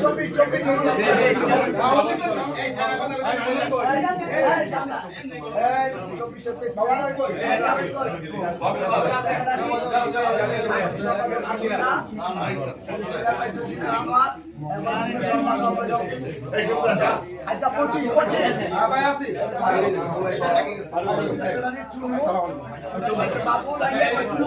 চব্বিশ চব্বিশ আচ্ছা পঁচিশ পঁচিশ বাবু চুলু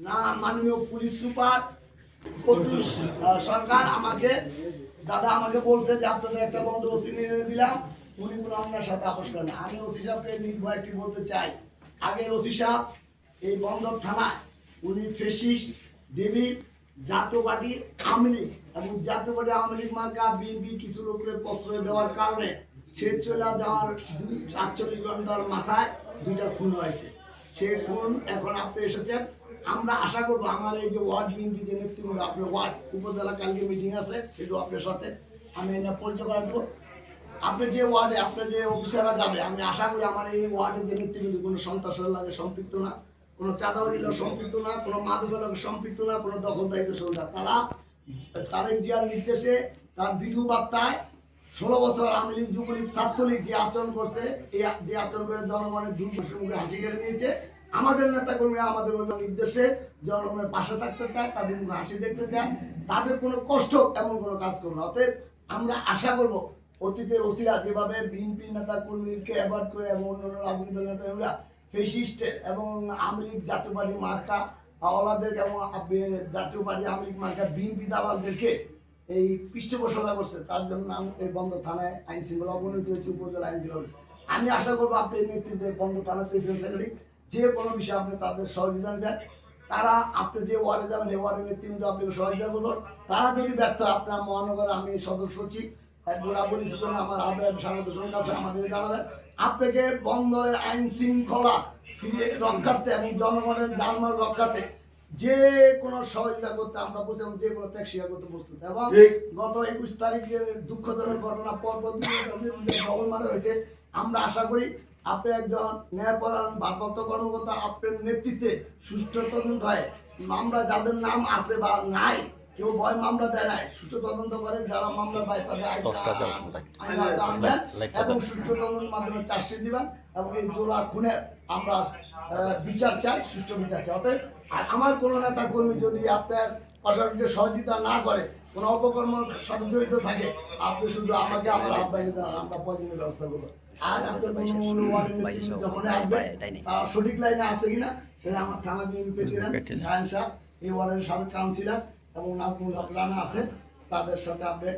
না, মাননীয় পুলিশ সুপার সরকার আমাকে, দাদা আমাকে বলছে যে আপনাদের একটা বন্দোবস্ত নিয়ে দিলাম উনি কোনো আপনার সাথে আপোষ করেন। আমি ওসি সাহেবকে নির্ভয় বলতে চাই আগের ওসি সাহেব এই বন্দর থানায়, উনি ফেসিস দেবী জাতীয় আওয়ামী লীগ এবং জাতীয় আওয়ামী লীগ মার্কা বিএনপি কিছু লোকের প্রশ্রয় দেওয়ার কারণে সে চলে যাওয়ার দুই আটচল্লিশ ঘণ্টার মাথায় দুইটা খুন হয়েছে। সে খুন এখন আপনি এসেছেন। আমরা আশা করব আমার এই যে ওয়ার্ড বিএনপি যে নেতৃবৃন্দ, আপনার ওয়ার্ড উপজেলা কালকে মিটিং আছে সেটা আপনার সাথে। আমি এটা পরিচয় করে দেবো আপনি যে ওয়ার্ডে আপনার যে অফিসাররা যাবে, আমি আশা করি আমার এই ওয়ার্ডে যে নেতৃবৃন্দ, কোনো সন্ত্রাসের লাগে সম্পৃক্ত না, কোনো চাঁদাবাজি লাগে সম্পৃক্ত না, কোনো মাদকের লাগে সম্পৃক্ত না, কোনো দখলদারিত্ব শুরু না। তারা তারেক জিয়ার নির্দেশে, তার বিধু বার্তায় ষোলো বছর আওয়ামী লীগ, যুবলীগ, ছাত্রলীগ যে আচরণ করছে, এই যে আচরণ করে জনগণের দুর্বশের মুখে হাসি কেড়ে নিয়েছে, আমাদের নেতাকর্মীরা আমাদের ওই নির্দেশে জনগণের পাশে থাকতে চায়, তাদের মুখে হাসি দেখতে চায়। তাদের কোনো কষ্ট এমন কোনো কাজ করবে অতএব আমরা আশা করব অতীতের ওসিরা যেভাবে বিএনপি নেতা কর্মীকে অ্যাভয়েড করে এবং অন্যান্য রাজনৈতিক দলের নেতাকর্মীরা ফেসিস্টের এবং আওয়ামী জাতীয় পার্টি মার্কা আওয়ালাদের এবং জাতীয় পার্টি আওয়ামী মার্কা বিএনপি দালালদেরকে এই পৃষ্ঠপোষকতা করছে। তার জন্য এই বন্ধ থানায় আইন শৃঙ্খলা অবনতি হয়েছে, উপজেলা আইন শৃঙ্খলা। আমি আশা করব আপনি নেতৃত্বে বন্ধ থানার প্রেসিডেন্ট, সেক্রেটারি, যে কোনো বিষয়ে আপনি তাদের সহযোগিতা নেবেন। তারা আপনি যে ওয়ার্ডে যাবেন, এই ওয়ার্ডের নেতৃত্ব আপনাকে সহযোগিতা করবেন। তারা যদি ব্যর্থ আপনার মহানগর আমি সদস্য সচিব। একবার বলি সেখানে আমার আবেদ স্বাগত কাছে আমাদের জানাবেন। আপনাকে বন্দরের আইন শৃঙ্খলা ফিরে রক্ষার্থে এবং জনগণের জানমাল রক্ষাতে যে কোনো সহযোগিতা করতে আমরা যে কোনো ত্যাগ স্বীকার করতে প্রস্তুত। এবং গত একুশ তারিখে দুঃখজনক ঘটনা পর পর ডবল হয়েছে আমরা আশা করি আপনি একজন ন্যায়পরায়ণ ভারপ্রাপ্ত কর্মকর্তা আপনার নেতৃত্বে সুষ্ঠু তদন্ত হয়। মামলা যাদের নাম আছে বা নাই কেউ ভয় মামলা দেয় নাই। সুষ্ঠু তদন্ত করে যারা মামলা পায় তাদের আনবেন এবং সুষ্ঠু তদন্তের মাধ্যমে চার্জশিট দিবেন এবং এই জোড়া খুনের আমরা বিচার চাই সুষ্ঠু বিচার চাই। অতএব আমার কোনো নেতা কর্মী যদি আপনার প্রশাসনকে সহযোগিতা না করে কোনো অপকর্মের সাথে জড়িত থাকে আপনি শুধু আমাকে আমার আহ্বায়কে দেন আমরা প্রয়োজনীয় ব্যবস্থা করব। আর আপনার কোনো যখন আসবে তারা সঠিক লাইনে আছে কিনা সেটা আমার থানা বিএনপি প্রেসিডেন্ট শাহান শাহ এই ওয়ার্ডের সাবেক কাউন্সিলর এবং রানা আছে, তাদের সাথে আপনি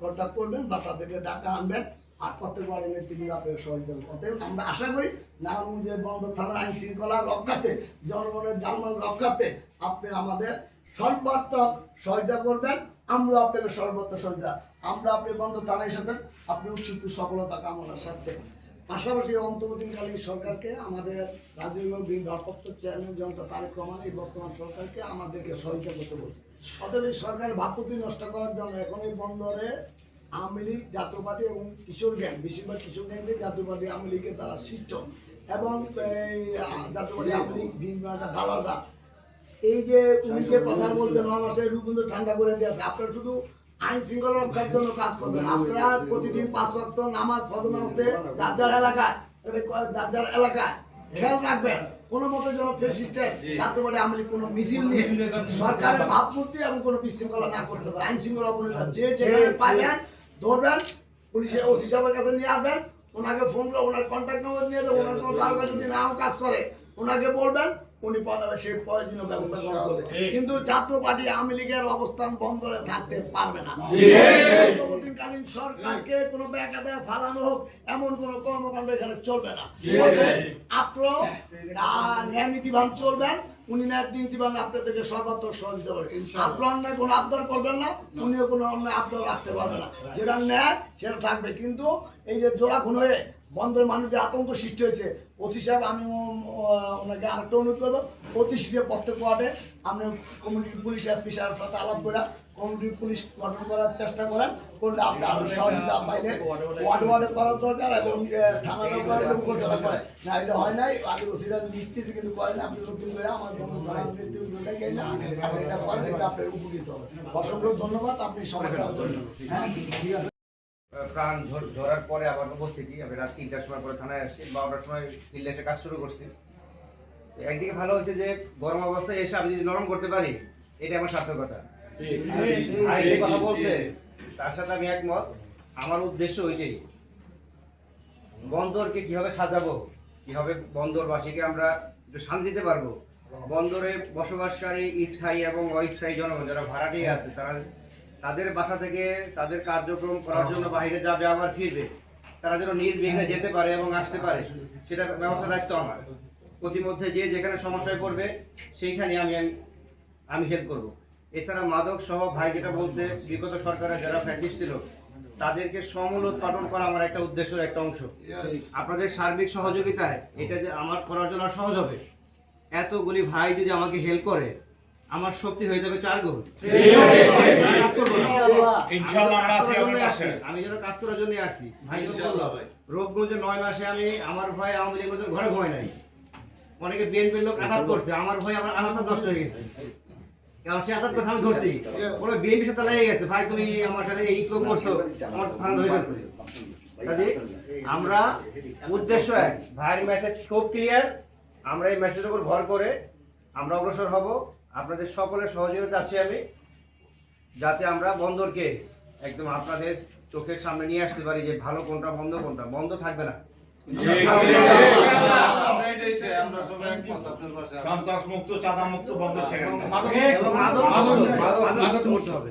কন্ট্যাক্ট করবেন বা তাদেরকে ডাকা আনবেন। আর প্রত্যেক ওয়ার্ডের নেতৃবৃন্দ আপনাকে সহযোগিতা অতএব আমরা আশা করি নারায়ণগঞ্জের বন্ধ থানার আইন শৃঙ্খলা রক্ষার্থে, জনগণের জানমাল রক্ষার্থে আপনি আমাদের সর্বাত্মক সহায়তা করবেন। আমরা আপনাকে সর্বত্র সহায়তা আমরা আপনি বন্ধ থানায় এসেছেন, আপনি উচ্চিত সফলতা কামনার সাথে পাশাপাশি অন্তর্বর্তীকালীন সরকারকে আমাদের রাজনীতি বিল ভারপ্রাপ্ত চেয়ারম্যান জনতা তারেক রহমান এই বর্তমান সরকারকে আমাদেরকে সহায়তা করতে বলছে। অতএব এই সরকারের ভাবমূর্তি নষ্ট করার জন্য এখন এই বন্দরে আওয়ামী লীগ, জাতীয় পার্টি এবং কিশোর গ্যাং, বেশিরভাগ কিশোর গ্যাংকে জাতীয় পার্টি আওয়ামী লীগের দ্বারা সৃষ্ট। এবং এই জাতীয়বাদী আওয়ামী লীগ বিভিন্ন একটা দালালরা। এই যে উনি যে কথা বলছেন মাসে রূপবন্ধু ঠান্ডা করে দিয়েছে, আপনারা শুধু আইন শৃঙ্খলা রক্ষার জন্য কাজ করবেন। আপনারা প্রতিদিন পাঁচ ওয়াক্ত নামাজ, ফজর নামাজতে যার যার এলাকায় যার যার এলাকায় খেয়াল রাখবেন। কোনো মতে যেন জাতীয়বাদী আওয়ামী লীগ কোনো মিছিল নিয়ে সরকারের ভাবমূর্তি এবং কোনো বিশৃঙ্খলা না করতে পারে। আইন শৃঙ্খলা অবনীতা যে যেখানে পাবেন ধরবেন পুলিশের ওসি সাহেবের কাছে নিয়ে আসবেন, ওনাকে ফোন করে ওনার কন্ট্যাক্ট নম্বর নিয়ে দেবেন ওনার কোনো তারকা যদি নাও কাজ করে, ওনাকে বলবেন উনি পদাবে সেই প্রয়োজনীয় ব্যবস্থা গ্রহণ করবে। কিন্তু জাতীয় পার্টি আওয়ামী লীগের অবস্থান বন্ধরে থাকতে পারবে না। সরকারকে কোনো ফালানো হোক এমন কোনো কর্মকাণ্ড এখানে চলবে না। আপনারা ন্যায় নীতিবান চলবেন উনি ন্যায় নীতিবান আপনাদেরকে সর্বাত্মক সহযোগিতা করবেন। আপনার অন্যায় কোনো আবদার করবেন না উনিও কোনো অন্যায় আবদার রাখতে পারবে না। যেটা ন্যায় সেটা থাকবে। কিন্তু এই যে জোড়া খুন হয়ে বন্ধের মানুষের আতঙ্ক সৃষ্টি হয়েছে, ওসি সাহেব, আমি ওনাকে আরেকটা অনুরোধ করব অতি শীঘ্র প্রত্যেক ওয়ার্ডে আপনি কমিউনিটি পুলিশ এসপি সাহেবের সাথে আলাপ করে কমিউনিটি পুলিশ গঠন করার চেষ্টা করেন, করলে আপনি আরও সহযোগিতা পাইলে ওয়ার্ড ওয়ার্ডে করার দরকার এবং থানারও করে উপজেলা করে না, এটা হয় নাই, আগে ওসিরা নিশ্চিত কিন্তু করেন আপনি নতুন করে আমার বন্ধু ধরার নেতৃত্বটাই গেছে আপনি এটা করেন, এটা আপনার উপকৃত হবে। অসংখ্য ধন্যবাদ, আপনি দেওয়ার হ্যাঁ? ঠিক আছে প্রাণ ধরার পরে আবার উপস্থিতি। আমি রাত তিনটার সময় পরে থানায় আসছি, বারোটার সময় ফিল্ডে এসে কাজ শুরু করছি। একদিকে ভালো হচ্ছে যে গরম অবস্থায় এসে আমি যদি নরম করতে পারি এটা আমার সার্থকতা। কথা বলছে, তার সাথে আমি একমত, আমার উদ্দেশ্য ওইটাই। বন্দরকে কীভাবে সাজাবো, কীভাবে বন্দরবাসীকে আমরা একটু শান্তি দিতে পারব? বন্দরে বসবাসকারী স্থায়ী এবং অস্থায়ী জনগণ, যারা ভাড়াটিয়ে আছে, তারা তাদের বাসা থেকে তাদের কার্যক্রম করার জন্য বাইরে যাবে আবার ফিরবে, তারা যেন নির্বিঘ্নে যেতে পারে এবং আসতে পারে, সেটা ব্যবস্থা দায়িত্ব আমার। প্রতিমধ্যে যে যেখানে সমস্যায় পড়বে, সেইখানে আমি, আমি- হেল্প করব। এছাড়া মাদক সহ ভাই যেটা বলছে, বিগত সরকারের যারা ফ্যাসিস্ট ছিল, তাদেরকে সমূল উৎপাদন করা আমার একটা উদ্দেশ্যের একটা অংশ। আপনাদের সার্বিক সহযোগিতায় এটা যে আমার করার জন্য সহজ হবে, এতগুলি ভাই যদি আমাকে হেল্প করে আমার শক্তি হয়ে যাবে চার গুণ। আমি যেন কাজ করার জন্য আসছি ভাই রোগ রোগগঞ্জে নয় মাসে আমি আমার ভয় আওয়ামী লীগের ঘরে ভয় নাই। অনেকে বিএনপির লোক আঘাত করছে আমার ভয় আমার আঘাত নষ্ট হয়ে গেছে। কারণ সে আঘাত করছে আমি ধরছি। ওরা বিএনপির সাথে লেগে গেছে ভাই তুমি আমার সাথে এই করছ আমার থানা ধরে কাজে আমরা উদ্দেশ্য এক ভাইয়ের মেসেজ খুব ক্লিয়ার আমরা এই মেসেজের উপর ভর করে আমরা অগ্রসর হব। আপনাদের সকলের সহযোগিতা আছে আমি যাতে আমরা বন্দরকে একদম আপনাদের চোখের সামনে নিয়ে আসতে পারি যে ভালো কোনটা বন্ধ কোনটা বন্ধ থাকবে না সন্ত্রাস মুক্ত চাঁদা মুক্ত বন্ধ মাদক মাদক মাদক মুক্ত করতে হবে